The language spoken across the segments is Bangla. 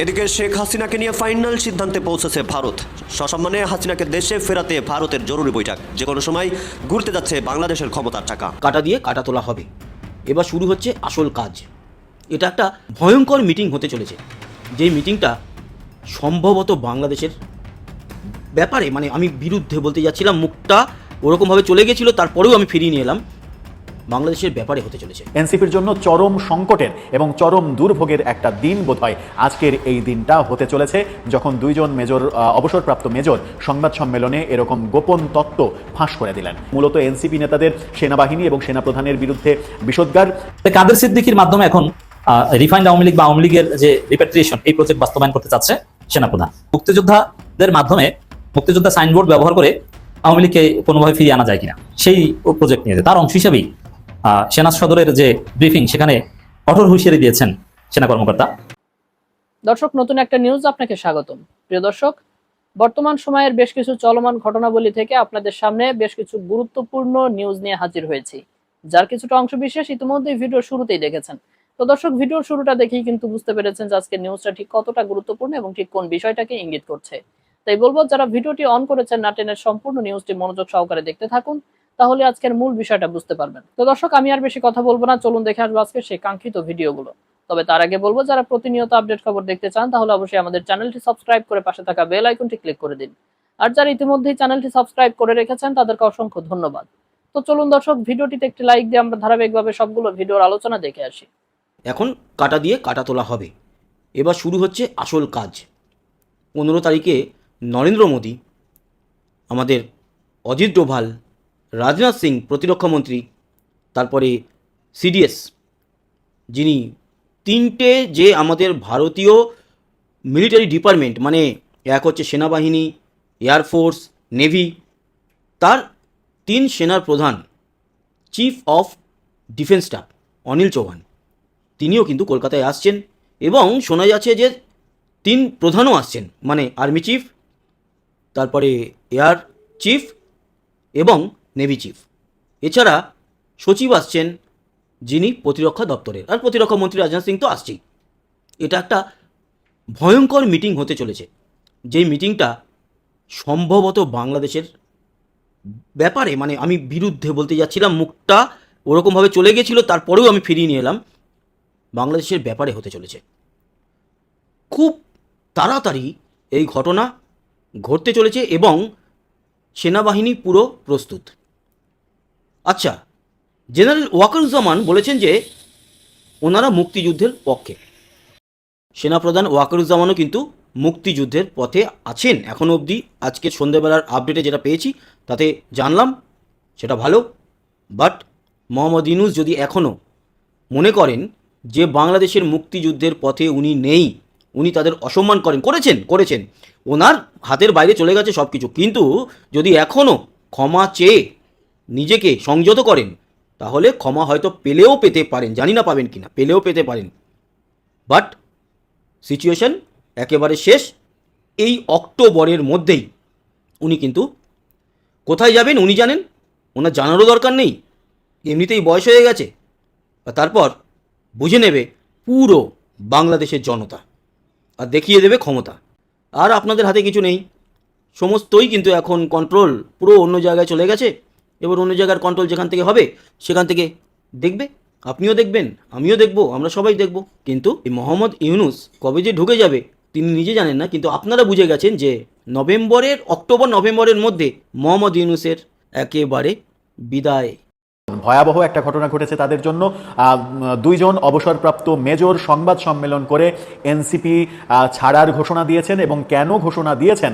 এদিকে শেখ হাসিনাকে নিয়ে ফাইনাল সিদ্ধান্তে পৌঁছেছে ভারত। সসম্মানে হাসিনাকে দেশে ফেরাতে ভারতের জরুরি বৈঠক। যে কোনো সময় ঘুরতে যাচ্ছে বাংলাদেশের ক্ষমতার টাকা কাটা দিয়ে কাটা তোলা হবে। এবার শুরু হচ্ছে আসল কাজ। এটা একটা ভয়ঙ্কর মিটিং হতে চলেছে। যেই মিটিংটা সম্ভবত বাংলাদেশের ব্যাপারে মানে আমি বিরুদ্ধে বলতে যাচ্ছিলাম, মুখটা ওরকমভাবে চলে গেছিল, তারপরেও আমি ফিরিয়ে নিয়ে এলাম। বাংলাদেশের ব্যাপারে হতে চলেছে। এনসিপির জন্য চরম সংকটের এবং চরম দুর্ভোগের একটা দিন বোধহয় আজকের এই দিনটা হতে চলেছে যখন দুইজন মেজর অবসরপ্রাপ্ত মেজর সংবাদ সম্মেলনে এরকম গোপন তত্ত্ব ফাঁস করে দিলেন। মূলত এনসিপি নেতাদের সেনাবাহিনী এবং সেনাপ্রধানের বিরুদ্ধে বিষোদ্গার। কাদের সিদ্দিকির মাধ্যমে এখন রিফাইন্ড আওয়ামী লীগ বা আওয়ামী লীগের যে রিপ্যাট্রিয়েশন এই প্রজেক্ট বাস্তবায়ন করতে চাচ্ছে সেনাপ্রধান? মুক্তিযোদ্ধাদের মাধ্যমে মুক্তিযোদ্ধা সাইনবোর্ড ব্যবহার করে আওয়ামী লীগকে কোনোভাবে ফিরিয়ে আনা যায় কিনা? সেই প্রজেক্ট নিয়েছে তার অংশ হিসেবেই সেনা সদরের যে ব্রিফিং সেখানে কঠোর হুঁশিয়ারি দিয়েছেন সেনা কর্মকর্তা। দর্শক, নতুন একটা নিউজ আপনাকে স্বাগতম। প্রিয় দর্শক, বর্তমান সময়ের বেশ কিছু চলমান ঘটনাবলী থেকে আপনাদের সামনে বেশ কিছু গুরুত্বপূর্ণ নিউজ নিয়ে হাজির হয়েছি। যার কিছুটা অংশ বিশেষ ইতিমধ্যে ভিডিও শুরুতেই দেখেছেন। তো দর্শক ভিডিওর শুরুটা দেখেই কিন্তু বুঝতে পেরেছেন যে আজকে নিউজটা ঠিক কতটা গুরুত্বপূর্ণ এবং ঠিক কোন বিষয়টাকে ইঙ্গিত করছে। তাই বলব, যারা ভিডিওটি অন করেছেন নাটেনের সম্পূর্ণ নিউজটি মনোযোগ সহকারে দেখতে থাকুন। তাহলে আজকের মূল বিষয়টা বুঝতে পারবেন। তো দর্শক, আমি আর বেশি কথা বলব না। চলুন দেখে আসব আজকে সেই কাঙ্ক্ষিত ভিডিওগুলো। তবে তার আগে বলব, যারা প্রতিনিয়ত আপডেট খবর দেখতে চান, তাহলে অবশ্যই আমাদের চ্যানেলটি সাবস্ক্রাইব করে পাশে থাকা বেল আইকনটি ক্লিক করে দিন। আর যারা ইতিমধ্যেই চ্যানেলটি সাবস্ক্রাইব করে রেখেছেন, তাদেরকে অসংখ্য ধন্যবাদ। তো চলুন দর্শক, ভিডিওটিতে একটি লাইক দিয়ে আমরা ধারাবাহিকভাবে সবগুলো ভিডিওর আলোচনা দেখে আসি। এখন কাটা দিয়ে কাটা তোলা হবে। এবার শুরু হচ্ছে আসল কাজ। পনেরো তারিখে নরেন্দ্র মোদী, আমাদের অজিত ডোভাল রাজনাথ সিং প্রতিরক্ষামন্ত্রী তারপরে সিডিএস, যিনি তিনটে যে আমাদের ভারতীয় মিলিটারি ডিপার্টমেন্ট মানে এক হচ্ছে সেনাবাহিনী এয়ারফোর্স নেভি, তার তিন সেনার প্রধান, chief of defence staff Anil Chauhan. তিনিও কিন্তু কলকাতায় আসছেন এবং শোনা যাচ্ছে যে তিন প্রধানও আসছেন মানে আর্মি চিফ, তারপরে এয়ার চিফ এবং নেভি চিফ এছাড়া সচিব আসছেন যিনি প্রতিরক্ষা দপ্তরের। আর প্রতিরক্ষা মন্ত্রী রাজনাথ সিং তো আসছেই। এটা একটা ভয়ঙ্কর মিটিং হতে চলেছে। যেই মিটিংটা সম্ভবত বাংলাদেশের ব্যাপারে মানে আমি বিরুদ্ধে বলতে যাচ্ছিলাম, মুখটা ওরকমভাবে চলে গেছিল, তারপরেও আমি ফিরিয়ে নিয়ে এলাম। বাংলাদেশের ব্যাপারে হতে চলেছে। খুব তাড়াতাড়ি এই ঘটনা ঘটতে চলেছে এবং সেনাবাহিনী পুরো প্রস্তুত। আচ্ছা জেনারেল ওয়াকারুজ্জামান বলেছেন যে ওনারা মুক্তিযুদ্ধের পক্ষে। সেনাপ্রধান ওয়াকারুজ্জামানও কিন্তু মুক্তিযুদ্ধের পথে আছেন। এখনও অবধি আজকে সন্ধ্যেবেলার আপডেটে যেটা পেয়েছি, তাতে জানলাম সেটা ভালো। বাট মোহাম্মদ ইনুস যদি এখনও মনে করেন যে বাংলাদেশের মুক্তিযুদ্ধের পথে উনি নেই, উনি তাদের অসম্মান করেন, করেছেন করেছেন। ওনার হাতের বাইরে চলে গেছে সব কিছু কিন্তু যদি এখনও ক্ষমা চেয়ে নিজেকে সংযত করেন, তাহলে ক্ষমা হয়তো পেলেও পেতে পারেন, জানি না পাবেন কি না পেলেও পেতে পারেন। বাট সিচুয়েশন একেবারে শেষ, এই অক্টোবরের মধ্যেই উনি কিন্তু কোথায় যাবেন উনি জানেন? ওনার জানারও দরকার নেই, এমনিতেই বয়স হয়ে গেছে তারপর বুঝে নেবে পুরো বাংলাদেশের জনতা, আর দেখিয়ে দেবে ক্ষমতা। আর আপনাদের হাতে কিছু নেই, সমস্তই কিন্তু এখন কন্ট্রোল পুরো অন্য জায়গায় চলে গেছে। এবার অন্য জায়গার কন্ট্রোল যেখান থেকে হবে, সেখান থেকে দেখবে। আপনিও দেখবেন, আমিও দেখব, আমরা সবাই দেখব। কিন্তু এই মোহাম্মদ ইউনুস কবে যে ঢুকে যাবে, তিনি নিজে জানেন না, কিন্তু আপনারা বুঝে গেছেন যে নভেম্বরের, অক্টোবর, নভেম্বরের মধ্যে মোহাম্মদ ইউনুসের একেবারে বিদায়। ভয়াবহ একটা ঘটনা ঘটেছে তাদের জন্য। দুইজন অবসরপ্রাপ্ত মেজর সংবাদ সম্মেলন করে এনসিপি ছাড়ার ঘোষণা দিয়েছেন এবং কেন ঘোষণা দিয়েছেন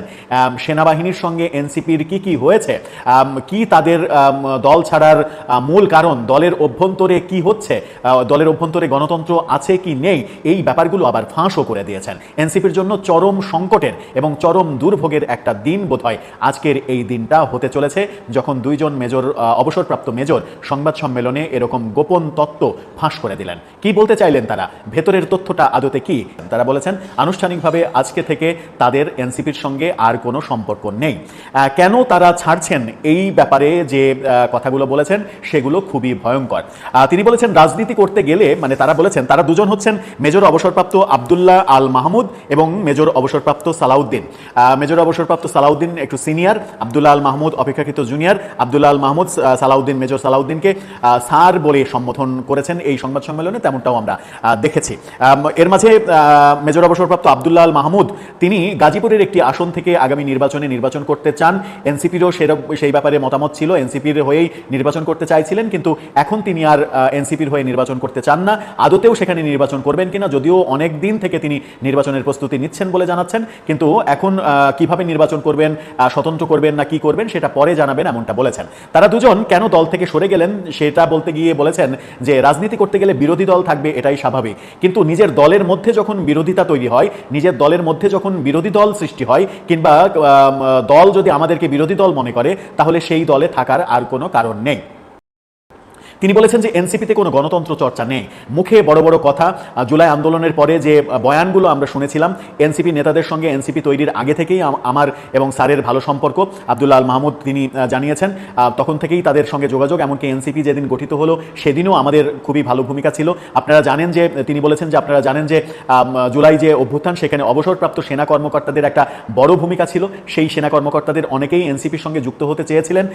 সেনাবাহিনীর সঙ্গে এনসিপির কি কি হয়েছে কি তাদের দল ছাড়ার মূল কারণ, দলের অভ্যন্তরে কি হচ্ছে দলের অভ্যন্তরে গণতন্ত্র আছে কি নেই, এই ব্যাপারগুলো আবার ফাঁসও করে দিয়েছেন। এনসিপির জন্য চরম সংকটের এবং চরম দুর্ভোগের একটা দিন বোধহয় আজকের এই দিনটা হতে চলেছে, যখন দুইজন মেজর অবসরপ্রাপ্ত মেজর সংবাদ সম্মেলনে এরকম গোপন তত্ত্ব ফাঁস করে দিলেন। কি বলতে চাইলেন তারা? ভেতরের তথ্যটা আদতে কি? তারা বলেছেন, আনুষ্ঠানিকভাবে আজকে থেকে তাদের এনসিপির সঙ্গে আর কোনো সম্পর্ক নেই। কেন তারা ছাড়ছেন এই ব্যাপারে যে কথাগুলো বলেছেন, সেগুলো খুবই ভয়ঙ্কর। তিনি বলেছেন, রাজনীতি করতে গেলে মানে তারা বলেছেন, তারা দুজন হচ্ছেন মেজর অবসরপ্রাপ্ত আবদুল্লাহ আল মাহমুদ এবং মেজর অবসরপ্রাপ্ত সালাউদ্দিন। মেজর অবসরপ্রাপ্ত সালাউদ্দিন একটু সিনিয়র, আবদুল্লাহ আল মাহমুদ অপেক্ষাকৃত জুনিয়র, আবদুল্লাহ আল মাহমুদ সালাউদ্দিন, মেজর সালাউদ্দিনকে আহ, স্যার বলে সম্বোধন করেছেন এই সংবাদ সম্মেলনে তেমনটাও আমরা দেখেছি। এর মাঝে মেজর অবসরপ্রাপ্ত আবদুল্লাহ মাহমুদ তিনি গাজীপুরের একটি আসন থেকে আগামী নির্বাচনে নির্বাচন করতে চান। এনসিপিরও সেই ব্যাপারে মতামত ছিল এনসিপির হয়েই নির্বাচন করতে চাইছিলেন কিন্তু এখন তিনি আর এনসিপির হয়ে নির্বাচন করতে চান না। আদতেও সেখানে নির্বাচন করবেন কিনা যদিও অনেক দিন থেকে তিনি নির্বাচনের প্রস্তুতি নিচ্ছেন বলে জানাচ্ছেন কিন্তু এখন কীভাবে নির্বাচন করবেন স্বতন্ত্র করবেন না কি করবেন সেটা পরে জানাবেন এমনটা বলেছেন। তারা দুজন কেন দল থেকে সরে গেলেন, সেটা বলতে গিয়ে বলেছেন যে রাজনীতি করতে গেলে বিরোধী দল থাকবে, এটাই স্বাভাবিক। কিন্তু নিজের দলের মধ্যে যখন বিরোধিতা তৈরি হয়, নিজের দলের মধ্যে যখন বিরোধী দল সৃষ্টি হয়, কিংবা দল যদি আমাদেরকে বিরোধী দল মনে করে, তাহলে সেই দলে থাকার আর কোনো কারণ নেই। তিনি বলেছেন যে এনসিপিতে কোনো গণতন্ত্র চর্চা নেই। মুখে বড় বড় কথা জুলাই আন্দোলনের পরে যে বয়ানগুলো আমরা শুনেছিলাম, এনসিপি নেতাদের সঙ্গে এনসিপি তৈরির আগে থেকেই আমার এবং স্যারের ভালো সম্পর্ক আবদুল্লাহ আল মাহমুদ তিনি জানিয়েছেন। তখন থেকেই তাদের সঙ্গে যোগাযোগ, এমনকি এনসিপি যেদিন গঠিত হলো, সেদিনও আমাদের খুবই ভালো ভূমিকা ছিল। আপনারা জানেন যে, তিনি বলেছেন যে, আপনারা জানেন যে জুলাই যে অভ্যুত্থান, সেখানে অবসরপ্রাপ্ত সেনা কর্মকর্তাদের একটা বড় ভূমিকা ছিল। সেই সেনা কর্মকর্তাদের অনেকেই এনসিপির সঙ্গে যুক্ত হতে চেয়েছিলেন।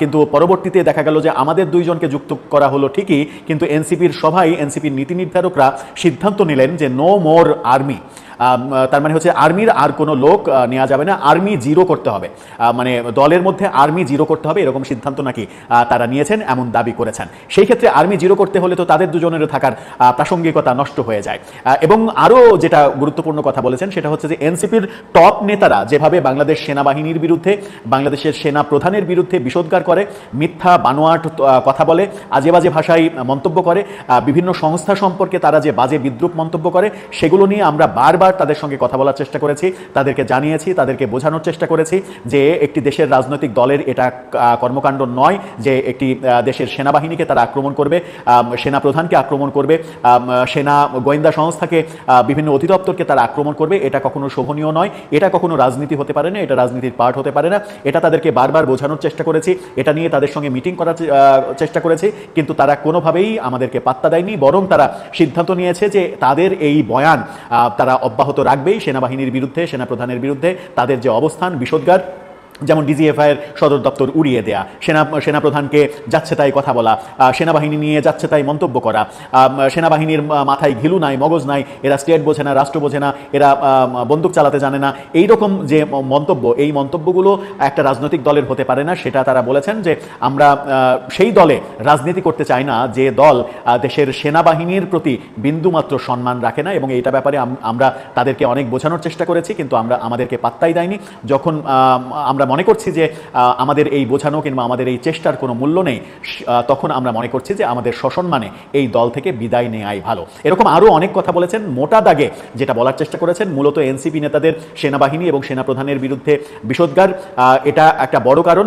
কিন্তু পরবর্তীতে দেখা গেল যে, আমাদের দুইজনকে যুক্ত করা হলো ঠিকই, কিন্তু এনসিপির সভায়, এনসিপির নীতি নির্ধারকরা সিদ্ধান্ত নিলেন যে নো মোর আর্মি তার মানে হচ্ছে আর্মির আর কোনো লোক নেওয়া যাবে না। আর্মি জিরো করতে হবে। মানে দলের মধ্যে আর্মি জিরো করতে হবে, এরকম সিদ্ধান্ত নাকি তারা নিয়েছেন, এমন দাবি করেছেন। সেই ক্ষেত্রে আর্মি জিরো করতে হলে তো তাদের দুজনের থাকার প্রাসঙ্গিকতা নষ্ট হয়ে যায়। এবং আরও যেটা গুরুত্বপূর্ণ কথা বলেছেন, সেটা হচ্ছে যে এনসিপির টপ নেতারা যেভাবে বাংলাদেশ সেনাবাহিনীর বিরুদ্ধে, বাংলাদেশের সেনা প্রধানের বিরুদ্ধে বিষোদ্গার করে, মিথ্যা, বানোয়াট কথা বলে, আজে বাজে ভাষায় মন্তব্য করে বিভিন্ন সংস্থা সম্পর্কে তারা যে বাজে বিদ্রুপ মন্তব্য করে, সেগুলো নিয়ে আমরা বারবার তাদের সঙ্গে কথা বলার চেষ্টা করেছি, তাদেরকে জানিয়েছি, তাদেরকে বোঝানোর চেষ্টা করেছি যে একটি দেশের রাজনৈতিক দলের এটা কর্মকাণ্ড নয় যে একটি দেশের সেনাবাহিনীকে তারা আক্রমণ করবে সেনা প্রধানকে আক্রমণ করবে সেনা গোয়েন্দা সংস্থাকে বিভিন্ন অধিদপ্তরকে তারা আক্রমণ করবে, এটা কখনো শোভনীয় নয়। এটা কখনো রাজনীতি হতে পারে না, এটা রাজনীতির পার্ট হতে পারে না। এটা তাদেরকে বারবার বোঝানোর চেষ্টা করেছি, এটা নিয়ে তাদের সঙ্গে মিটিং করার চেষ্টা করেছি, কিন্তু তারা কোনোভাবেই আমাদেরকে পাত্তা দেয়নি, বরং তারা সিদ্ধান্ত নিয়েছে যে তাদের এই বয়ান তারা অব্যাহত রাখবেই সেনাবাহিনীর বিরুদ্ধে সেনাপ্রধানের বিরুদ্ধে তাদের যে অবস্থান বিষোদ্গার যেমন ডিজিএফআইয়ের সদর দপ্তর উড়িয়ে দেয়া সেনা সেনাপ্রধানকে যাচ্ছে তাই কথা বলা সেনাবাহিনী নিয়ে যাচ্ছে তাই মন্তব্য করা সেনাবাহিনীর মাথায় ঘিলু নাই মগজ নাই এরা স্টেট বোঝে না রাষ্ট্র বোঝে না এরা বন্দুক চালাতে জানে না এই রকম যে মন্তব্য এই মন্তব্যগুলো একটা রাজনৈতিক দলের হতে পারে না সেটা তারা বলেছেন যে আমরা সেই দলে রাজনীতি করতে চাই না যে দল দেশের সেনাবাহিনীর প্রতি বিন্দুমাত্র সম্মান রাখে না এবং এইটা ব্যাপারে আমরা তাদেরকে অনেক বোঝানোর চেষ্টা করেছি কিন্তু আমরা আমাদেরকে পাত্তাই দেয়নি যখন আম, আমরা মনে করছি যে আমাদের এই বোঝানো কিংবা আমাদের এই চেষ্টার কোনো মূল্য নেই তখন আমরা মনে করছি যে আমাদের সসম্মানে এই দল থেকে বিদায় নেওয়াই ভালো। এরকম আরও অনেক কথা বলেছেন। মোটা দাগে যেটা বলার চেষ্টা করেছেন, মূলত এনসিপি নেতাদের সেনাবাহিনী এবং সেনাপ্রধানের বিরুদ্ধে বিষোদ্গার। এটা একটা বড় কারণ।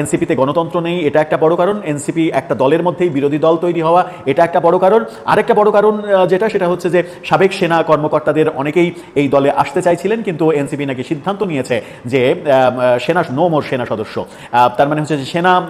এনসিপিতে গণতন্ত্র নেই, এটা একটা বড় কারণ। এনসিপি একটা দলের মধ্যেই বিরোধী দল তৈরি হওয়া, এটা একটা বড় কারণ। আরেকটা বড় কারণ যেটা, সেটা হচ্ছে যে সাবেক সেনা কর্মকর্তাদের অনেকেই এই দলে আসতে চাইছিলেন, কিন্তু এনসিপি নাকি সিদ্ধান্ত নিয়েছে যে সেনা নো মোর সেনা সদস্য। তার মানে হচ্ছে যে সেনা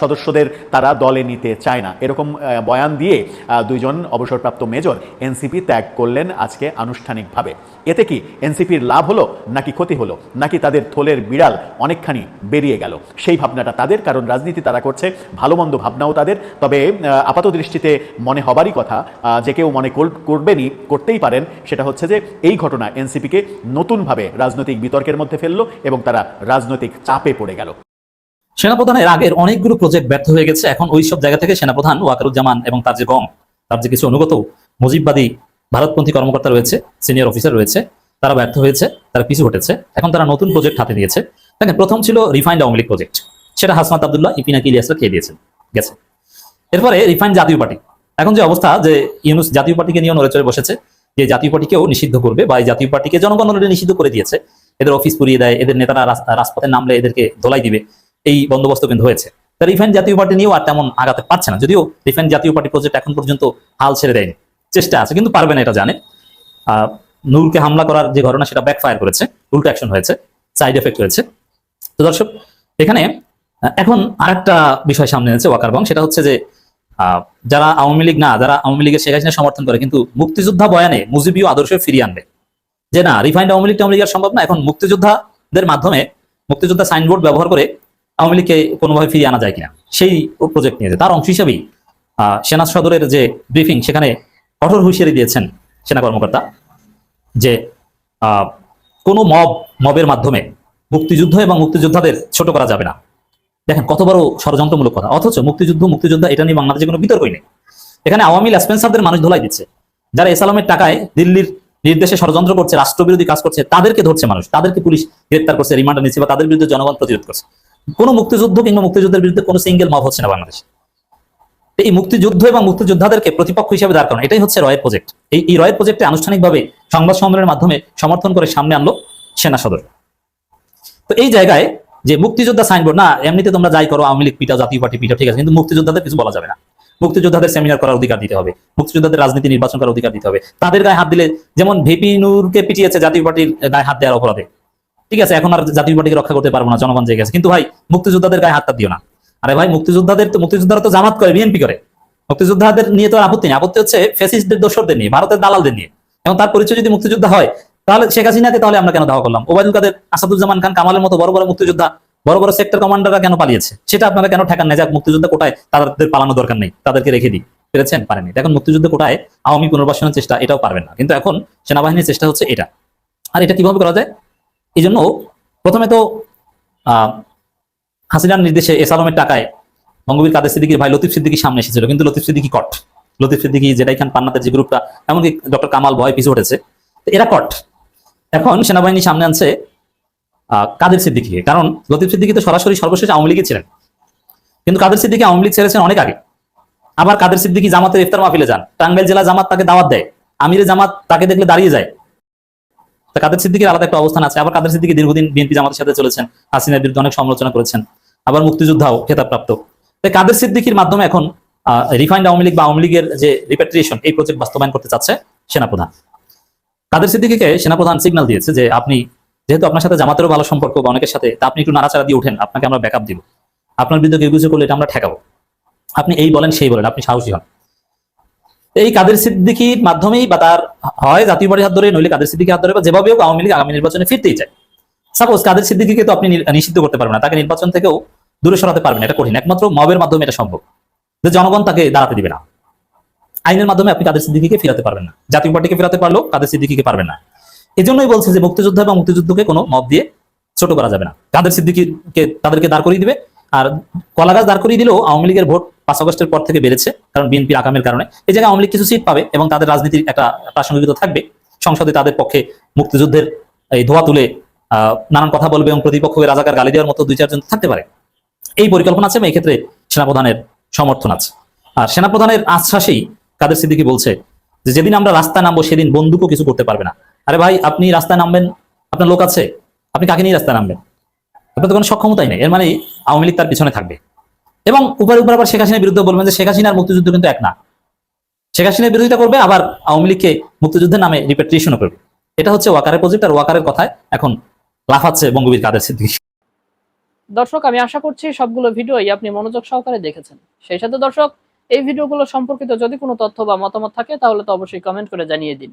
সদস্যদের তারা দলে নিতে চায় না। এরকম বয়ান দিয়ে দুইজন অবসরপ্রাপ্ত মেজর এনসিপি ত্যাগ করলেন আজকে আনুষ্ঠানিকভাবে। এতে কি এনসিপির লাভ হলো, নাকি ক্ষতি হলো? নাকি তাদের থলের বিড়াল অনেকখানি বেরিয়ে গেল? সেই ভাবনাটা তাদের, কারণ রাজনীতি তারা করছে ভালো মন্দ ভাবনাও তাদের। তবে আপাত দৃষ্টিতে মনে হবারই কথা যে কেউ মনে কর- করবেনই, করতেই পারেন, সেটা হচ্ছে যে এই ঘটনা এনসিপিকে নতুনভাবে রাজনৈতিক বিতর্কের মধ্যে ফেলল এবং তারা রাজনৈতিক চাপে পড়ে গেল। সেনাপ্রধানের আগের অনেকগুলো প্রজেক্ট ব্যর্থ হয়ে গেছে। এখন ওই সব জায়গা থেকে সেনাপ্রধান ওয়াকারুজ্জামান এবং তার যে গং, তার যে কিছু অনুগত মুজিববাদী ভারতপন্থী কর্মকর্তা রয়েছে সিনিয়র অফিসার রয়েছে তারা ব্যর্থ হয়েছে, তারা পিছু হটেছে। এখন তারা নতুন প্রজেক্ট হাতে নিয়েছে। দেখেন, প্রথম ছিল রিফাইন্ড আওয়ামী লীগ প্রজেক্ট সেটা হাসনাত আবদুল্লাহ ইপিনাকি ইলিয়াসরা খেয়ে দিয়েছেন, গেছে। এরপরে রিফাইন্ড জাতীয় পার্টি। এখন যে অবস্থা যে ইউনুস জাতীয় পার্টিকে নিয়ে নড়ে চড়ে বসেছে, যে জাতীয় পার্টিকেও নিষিদ্ধ করবে বা এই জাতীয় পার্টিকে জনগণ অলরেডি নিষিদ্ধ করে দিয়েছে এদের অফিস পুড়িয়ে দেয়, এদের নেতারা রাজপথে নামলে এদেরকে ধোলাই দিবে, এই বন্দোবস্ত কিন্তু হয়েছে। তা রিফাইন জাতীয় পার্টি নিয়েও আর তেমন আগাতে পারছে না, যদিও রিফাইন জাতীয় পার্টি প্রজেক্ট এখন পর্যন্ত হাল ছেড়ে দেয়নি। চেষ্টা আছে, কিন্তু পারবে না এটা জানে। নূরকে হামলা করার যে ঘটনা সেটা ব্যাকফায়ার করেছে, উল্টো অ্যাকশন হয়েছে সাইড এফেক্ট হয়েছে। তো দর্শক, এখানে এখন আরেকটা বিষয় সামনে এনেছে ওয়াকার বং সেটা হচ্ছে যে যারা আওয়ামী লীগ না, যারা আওয়ামী লীগের শেখ হাসিনা সমর্থন করে, কিন্তু মুক্তিযোদ্ধা বয়ানে মুজিবীয় আদর্শ ফিরিয়ে আনবে। যে না রিফাইন্ড আওয়ামী লীগ আওয়ামী সম্ভব না। এখন মুক্তিযোদ্ধাদের মাধ্যমে মুক্তিযোদ্ধা সাইনবোর্ড ব্যবহার করে আওয়ামী লীগকে কোনোভাবে ফিরিয়ে আনা যায় কিনা, সেই প্রজেক্ট নিয়েছে তার অংশ হিসেবেই সেনা সদরের যে ব্রিফিং সেখানে কঠোর হুঁশিয়ারি দিয়েছেন সেনা কর্মকর্তা যে কোনো মব মবের মাধ্যমে মুক্তিযুদ্ধ এবং মুক্তিযোদ্ধাদের ছোট করা যাবে না। দেখেন, কত বড় ষড়যন্ত্রমূলক কথা। অথচ মুক্তিযুদ্ধ, মুক্তিযোদ্ধা, এটা নিয়ে বাংলাদেশে কোনো বিতর্কই নেই। এখানে আওয়ামী লেসপেন্সারদের মানুষ ধোলাই দিচ্ছে। যারা এসালামের টাকায় দিল্লির নির্দেশে ষড়যন্ত্র করছে, রাষ্ট্রবিরোধী কাজ করছে, তাদেরকে ধরছে মানুষ। তাদেরকে পুলিশ গ্রেপ্তার করছে, রিমান্ডে নিচ্ছে বা তাদের বিরুদ্ধে জনগণ প্রতিরোধ করছে। কোনো মুক্তিযুদ্ধ কিংবা মুক্তিযুদ্ধের বিরুদ্ধে কোনো সিঙ্গেল মব হচ্ছে না বাংলাদেশে। এই মুক্তিযুদ্ধ এবং মুক্তিযোদ্ধাদেরকে প্রতিপক্ষ হিসেবে দাঁড় করানো, এটাই হচ্ছে রয়ের প্রজেক্ট এই এই রয়ের প্রজেক্টে আনুষ্ঠানিকভাবে সংবাদ সম্মেলনের মাধ্যমে সমর্থন করে সামনে আনলো সেনা সদর। তো এই জায়গায় যে মুক্তিযোদ্ধা সাইনবোর্ড না, এমনিতে তোমরা যাই করো, আওয়ামী লীগ, পিটা, জাতীয় পার্টি, পিটা, ঠিক আছে, কিন্তু মুক্তিযোদ্ধাদের কিছু বলা যাবে না। মুক্তিযোদ্ধাদের সেমিনার করার অধিকার দিতে হবে, মুক্তিযোদ্ধাদের রাজনীতি নির্বাচন করার অধিকার দিতে হবে। তাদের গায়ে হাত দিলে, যেমন ভিপি নূরকে পিটিয়েছে জাতীয় পার্টির গায়ে হাত দেওয়ার অপরাধে। ঠিক আছে, এখন আর জাতীয় পার্টিকে রক্ষা করতে পারব না, জনগণ জেগে গেছে। কিন্তু ভাই, মুক্তিযোদ্ধাদের গায়ে হাতটা দিও না। আরে ভাই, মুক্তিযোদ্ধাদের তো, মুক্তিযোদ্ধারা তো জামাত করে বিএনপি করে। মুক্তিযোদ্ধাদের নিয়ে তো আপত্তি নেই। আপত্তি হচ্ছে ফেসিস্টদের দোষরদের নিয়ে, ভারতের দালালদের নিয়ে। এবং তার পরিচয় যদি মুক্তিযোদ্ধা হয়, তাহলে শেখ হাসিনাকে তাহলে আমরা কেন দাওয়া করলাম? ওবায়দুল কাদের, আসাদুজ্জামান খান, কামালের মতো বড় বড় মুক্তিযোদ্ধা বড় বড় সেক্টর কমান্ডাররা কেন পালিয়েছে? সেটা আপনারা কেন ঠেকান না যাক, মুক্তিযোদ্ধা কোটায় তাদের পালানো দরকার নেই। তাদেরকে রেখে দিই। পেরেছেন? পারেনি এখন মুক্তিযুদ্ধ কোটায় আওয়ামী পুনর্বাসনের চেষ্টা, এটাও পারবেন না। কিন্তু এখন সেনাবাহিনীর চেষ্টা হচ্ছে এটা। আর এটা কীভাবে করা যায়? এই জন্য প্রথমে তো হাসিনার নির্দেশে এস আলমের টাকায় বঙ্গবীর কাদের সিদ্দিকির ভাই লতিফ সিদ্দিকি সামনে এসেছিল। কিন্তু লতিফ সিদ্দিকি কট লতিফ সিদ্দিকি, জেডাই খান, পান্নাতের যে গ্রুপটা এমনকি ডক্টর কামাল ভয় পিছু উঠেছে এরা কট এখন সেনাবাহিনী সামনে আনছে কাদের সিদ্দিকিকে কারণ লতিফ সিদ্দিকি তো সরাসরি সর্বশেষ আওয়ামী লীগে ছিলেন। কিন্তু কাদের সিদ্দিকি আওয়ামী লীগ ছেড়েছেন অনেক আগে। আবার কাদের সিদ্দিকি জামাতের ইফতার মাহফিলে যান। টাঙ্গাইল জেলা জামাত তাকে দাওয়াত দেয়। আমিরে জামাত তাকে দেখলে দাঁড়িয়ে যায়। তা কাদের সিদ্দিকির আলাদা একটা অবস্থান আছে। আবার কাদের সিদ্দিকি দীর্ঘদিন বিএনপি জামাতের সাথে চলেছেন, হাসিনার বিরুদ্ধে অনেক সমালোচনা করেছেন। আবার মুক্তিযোদ্ধাও খেতাবপ্রাপ্ত। তাই কাদের সিদ্দিকির মাধ্যমে এখন রিফাইন্ড আওয়ামী লীগ বা আওয়ামী লীগের যে রিপ্যাট্রিয়েশন এই প্রজেক্ট বাস্তবায়ন করতে চাচ্ছে সেনাপ্রধান। কাদের সিদ্দিকিকে সেনাপ্রধান সিগন্যাল দিয়েছে যে আপনি যেহেতু আপনার সাথে জামাতেরও ভালো সম্পর্ক বা অনেকের সাথে, তা আপনি একটু নাড়াচাড়া দিয়ে উঠেন আপনাকে আমরা ব্যাকআপ দিব। আপনার বিরুদ্ধে কেউ করলে এটা আমরা ঠেকাবো। আপনি এই বলেন, সেই বলেন, আপনি সাহসী হন। এই কাদের সিদ্দিকির মাধ্যমেই বা তার হয় জাতীয় পার্টির হাত ধরে, নইলে কাদের সিদ্দিকির হাত ধরে বা যেভাবে হোক আওয়ামী লীগ আগামী নির্বাচনে ফিরতেই চায়। সাপোজ কাদের সিদ্দিকিকে তো আপনি নিষিদ্ধ করতে পারবেন না, তাকে নির্বাচন থেকেও দূরে সরাতে পারবেন এটা কঠিন। একমাত্র মবের মাধ্যমে এটা সম্ভব। যে জনগণ তাকে দাঁড়াতে দিবে না। আইনের মাধ্যমে আপনি কাদের সিদ্দিকিকে ফিরাতে পারবেন না। জাতীয় পার্টিকে ফিরাতে পারলেও কাদের সিদ্দিকিকে পারবেন না। এই জন্যই বলছে যে মুক্তিযোদ্ধা এবং মুক্তিযুদ্ধকে কোনো মব দিয়ে ছোট করা যাবে না। কাদের সিদ্দিকিকে তাদেরকে দাঁড় করিয়ে দিবে। আর কলাগাছ দাঁড় করিয়ে দিলেও আওয়ামী লীগের ভোট পাঁচ আগস্টের পর থেকে বেড়েছে, কারণ বিএনপির আকামের কারণে। এই জায়গায় আওয়ামী লীগ কিছু সিট পাবে এবং তাদের রাজনীতির একটা প্রাসঙ্গিকতা থাকবে। সংসদে তাদের পক্ষে মুক্তিযুদ্ধের এই ধোয়া তুলে নানান কথা বলবে এবং প্রতিপক্ষকে রাজাকার গালি দেওয়ার মতো দুই চারজন থাকতে পারে। এই পরিকল্পনা আছে এবং এই ক্ষেত্রে সেনাপ্রধানের সমর্থন আছে। আর সেনাপ্রধানের আশ্বাসেই কাদের সিদ্দিকি বলছে যে, যেদিন আমরা রাস্তায় নামবো, সেদিন বন্দুকও কিছু করতে পারবে না। আরে ভাই, আপনি রাস্তায় নামবেন, আপনার লোক আছে, আপনি কাকে নিয়ে রাস্তায় নামবেন? আপনার তো কোনো সক্ষমতাই নেই, এর মানে আওয়ামী লীগ তার পিছনে থাকবে। এবং উপরে উপর আবার শেখ হাসিনার বিরুদ্ধে বলবেন যে শেখ হাসিনার মুক্তিযুদ্ধ কিন্তু এক না। শেখ হাসিনার বিরোধিতা করবে, আবার আওয়ামী লীগকে মুক্তিযুদ্ধের নামে রিপেট্রিয়েশনও করবে। এটা হচ্ছে ওয়াকারের প্রজেক্ট আর ওয়াকারের কথায় এখন লাফাচ্ছে বঙ্গবীর কাদের সিদ্দিকী। দর্শক, আমি আশা করছি সবগুলো ভিডিওই আপনি মনোযোগ সহকারে দেখেছেন। সেই সাথে দর্শক, এই ভিডিওগুলো সম্পর্কিত যদি কোনো তথ্য বা মতামত থাকে, তাহলে তো অবশ্যই কমেন্ট করে জানিয়ে দিন।